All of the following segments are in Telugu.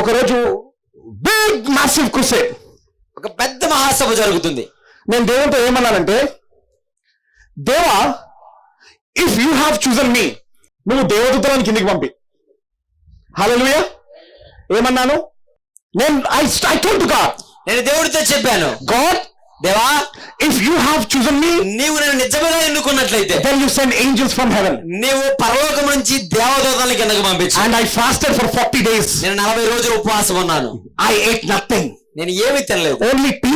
ఒకరోజు బిగ్ మాసివ్ క్రూసేడ్ ఒక పెద్ద మహాసభ జరుగుతుంది. నేను దేవునితో ఏమన్నానంటే దేవా if you have chosen me నువ్వు దేవదూతలను కిందికి పంపి. హల్లెలూయా ఏమన్నాను? నేను ఐ ఐ టు గాడ్ నేను దేవుడితో చెప్పాను. గాడ్ దేవా if you have chosen me నీవు నన్ను నిజంగా ఎన్నుకున్నట్లయితే then you send angels from heaven నీవు పరలోకం నుంచి దేవదూతల కిందకు పంపించు. And I fasted for forty days నేను నలభై రోజులు ఉపవాసం ఉన్నాను. ఐ ఎయిట్ నథింగ్ నేను ఏమీ తినలేదు. Only tea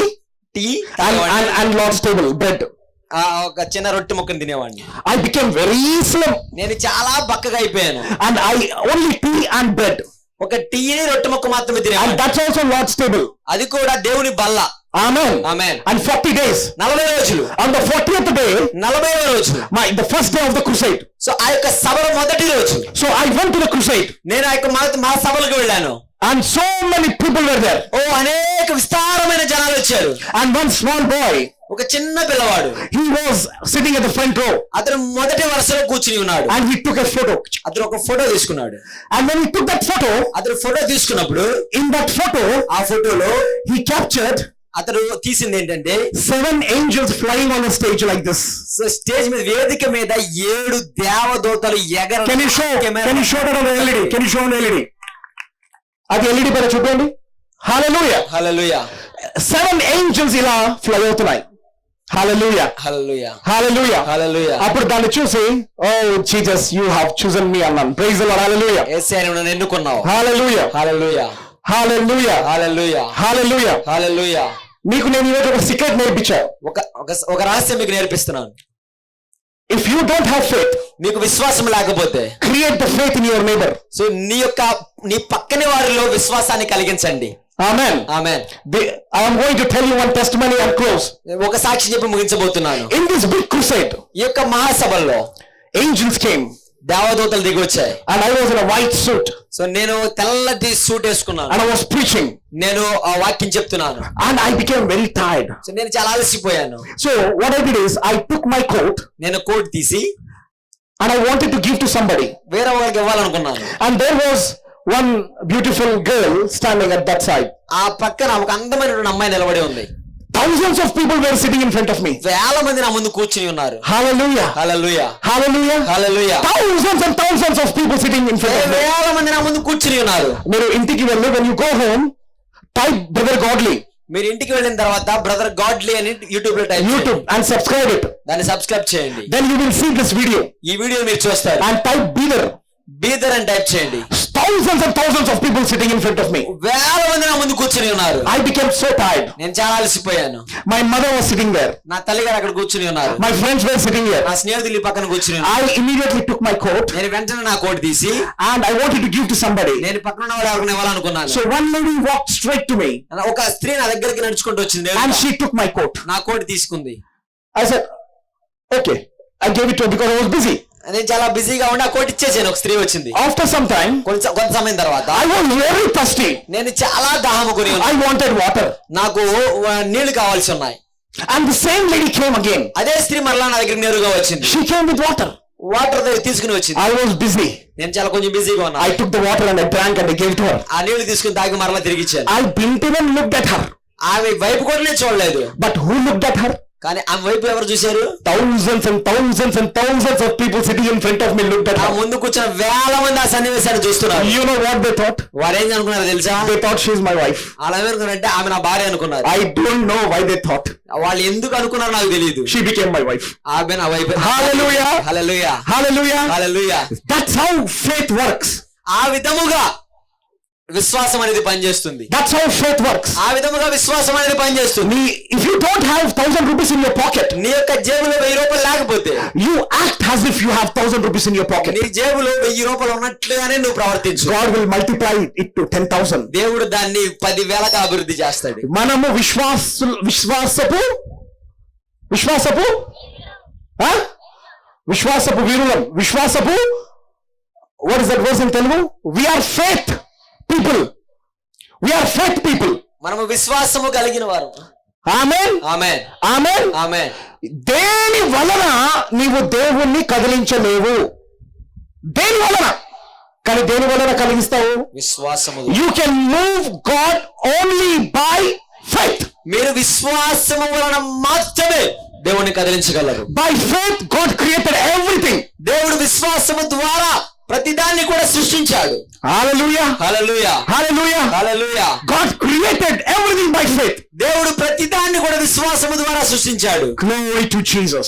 tea and and and lord's table bread ఆ, ఒక చిన్న రొట్టె ముక్కను తినేవాడిని. ఐ బికెమ్ వెరీ స్లిమ్ నేను చాలా బక్కగా అయిపోయాను. And I only tea and bread ఒక టీని రొట్టె ముక్క మాత్రమే అండ్ తినేవాడిని దట్స్ ఆల్సో లార్డ్స్ టేబుల్ అది కూడా దేవుని బల్ల. Amen amen and forty days నలభై రోజులు. ఆన్ ద ఫార్టీ డే నలభై రోజు. My the first day of the crusade so ఆ యొక్క సభల మొదటి రోజు. So I went to the crusade నేను ఆ యొక్క మా సభలకు వెళ్ళాను. And so many people were there ఓ అనేక విస్తారమైన జనాలు వచ్చారు. అండ్ వన్ స్మాల్ బాయ్ ఒక చిన్న పిల్లవాడు. He was sitting at the front row అతను మొదటి వరుసలో కూర్చుని ఉన్నాడు. And he took a photo అతను ఒక ఫోటో తీసుకున్నాడు. And when he took that photo అతను ఫోటో తీసుకున్నప్పుడు ఇన్ దట్ ఫోటో ఆ ఫోటోలో హి క్యాప్చర్డ్ అతను తీసింది ఏంటంటే seven angels flying on a stage like this. So stage మీద వేదిక మీద ఏడు దేవదూతలు ఎగర that on the LED? Can you show on the LED? అది ఎల్ఈడి పైన చూడండి Hallelujah. హల్లెలూయా సెవెన్ ఏంజల్స్ ఇలా ఫ్లై అవుతున్నాయి. హాలూయా హల్లెలూయా హాలూయా హల్లెలూయా అప్పుడు దాన్ని చూసి ఓ Jesus you have chosen me అన్నాను. ప్రైజ్ హాలూయా యేసయ్య నువ్వు నన్ను ఎన్నుకున్నావు? హాలూయా హల్లెలూయా హాలూయా హల్లెలూయా హాలూయా హల్లెలూయా మీకు నేను ఈరోజు ఒక సీక్రెట్ నేర్పించా. ఒక ఒక రహస్యం మీకు నేర్పిస్తున్నాను. If you don't have faith మీకు విశ్వాసం లేకపోతే create the faith in your neighbour so నీ యొక్క నీ పక్కని వారిలో విశ్వాసాన్ని కలిగించండి. ఆమెన్ ఆమె I am going to tell you one testimony and close. ఒక సాక్షి చెప్పి ముగించబోతున్నాను. In this big crusade ఈ యొక్క మహాసభల్లో angels came. దేవదూతలు దిగి వచ్చాయి and I was in white suit so నేను తెల్లటి సూట్ వేసుకున్నాను. అండ్ ఐ వాస్ ప్రీచింగ్ నేను ఆ వాక్యం చెప్తున్నాను. And I became very tired so నేను చాలా అలసిపోయాను. So what I did is I took my coat నేను కోట్ తీసి and I wanted to give to somebody వేరే వాళ్ళకి ఇవ్వాలనుకున్నాను. And there was one beautiful girl standing at that side ఆ పక్కన ఒక అందమైనటువంటి అమ్మాయి నిలబడి ఉంది. Thousands of people were sitting in front of me. వేల మంది నా ముందు కూర్చుని ఉన్నారు Hallelujah. Hallelujah Hallelujah. Hallelujah Thousands and thousands of people sitting in front of me. వేల మంది నా ముందు కూర్చుని ఉన్నారు మీరు ఇంటికి వెళ్ళి when you go home, type brother godly మీరు ఇంటికి వెళ్ళిన తర్వాత బ్రదర్ గాడ్లీ అని యూట్యూబ్లో type YouTube and subscribe it. దాన్ని సబ్స్క్రైబ్ చేయండి Then you will see this video ఈ వీడియో మీరు చూస్తారు and type Beaver. బీదర్ అని టైప్ చేయండి Thousands and thousands of people sitting in front of me. వేల మంది నా ముందు కూర్చుని ఉన్నారు I became so tired. నేను చాలా అలసిపోయాను My mother was sitting there. నా తల్లి గారు అక్కడ కూర్చుని ఉన్నారు My friends were sitting here. నా స్నేహితులు పక్కన కూర్చుని ఉన్నారు I immediately took my coat నేను వెంటనే నా కోట్ తీసి and I wanted to give to somebody. నేను పక్కన ఉన్న ఎవరిని ఇవ్వాలనుకున్నాను So one lady walked straight to me ఒక స్త్రీ నా దగ్గరికి నడుచుకుంటూ వచ్చింది and she took my coat. నా కోట్ తీసుకుంది I said, okay. I gave it to her because I was busy. నేను చాలా బిజీగా ఉండి ఆ కోట్ ఇచ్చేసాను ఒక స్త్రీ వచ్చింది. ఆఫ్టర్ సమ్ టైం కొంచెం కొంత సమయం తర్వాత ఐ వాస్ వెరీ థర్స్టీ నేను చాలా దాహము కొని ఐ వాంటెడ్ వాటర్ నాకు నీళ్ళు కావాల్సి ఉన్నాయి. And the same lady came again అదే స్త్రీ మరలా నా దగ్గర నేరుగా వచ్చింది. She came with water water దగ్గర తీసుకుని వచ్చింది. ఐ వాస్ బిజీ నేను చాలా కొంచెం బిజీగా ఉన్నా I took the water and I drank and I give to her ఆ నీళ్ళు తీసుకుని తాగి మరలా తిరిగి ఇచ్చాను. I blinked and looked at her ఆమె వైపు కూడా నేను చూడలేదు. But who looked at her కానీ ఆ వైపు ఎవరు చూశారు? Thousands and thousands and thousands of people sitting in front of me ఉంటారు ఆ ముందు కూర్చున్న వేల మంది ఆ సన్నివేశాన్ని చూస్తున్నారు. You know what they thought వారు ఏం అనుకున్నారు తెలుసా? They thought she my wife అలా ఏమనుకున్నారంటే ఆమె నా భార్య అనుకున్నారు. I don't know why they thought వాళ్ళు ఎందుకు అనుకున్నారో నాకు తెలియదు షీ బికేమ్ మై వైఫ్ ఆమె నా wife hallelujah hallelujah hallelujah hallelujah that's how faith works ఆ విధముగా విశ్వాసం అనేది పనిచేస్తుంది That's how faith works. ఆ విధముగా విశ్వాసం అనేది పనిచేస్తుంది If you don't have thousand rupees in your pocket, నీ యొక్క జేబులో వెయ్యి రూపాయలు లేకపోతే you act as if you have thousand rupees in your pocket. నీ జేబులో వెయ్యి రూపాయలు ఉన్నట్లుగానే నువ్వు ప్రవర్తించు will multiply it to ten thousand. దేవుడు దాన్ని పది వేలకు అభివృద్ధి చేస్తాడు మనము విశ్వాసు విశ్వాసపు విశ్వాసపు? విశ్వాసపు వీరులం విశ్వాసపు what is that verse in Telugu we are faith people we are faith people మనము విశ్వాసము కలిగిన వారు. ఆమె ఆమె ఆమె ఆమె దేని వలన నీవు దేవుణ్ణి కదిలించలేవు? దేని వలన? కానీ దేని వలన కలిగిస్తావు? విశ్వాసము. You can move God only by faith మీరు విశ్వాసము వలన మాత్రమే దేవుణ్ణి కదిలించగలరు. By faith God created everything దేవుడు విశ్వాసము ద్వారా ప్రతిదాన్ని కూడా సృష్టించాడు. Hallelujah hallelujah hallelujah hallelujah God created everything by faith దేవుడు ప్రతిదాన్ని కూడా విశ్వాసము ద్వారా సృష్టించాడు. Glory to Jesus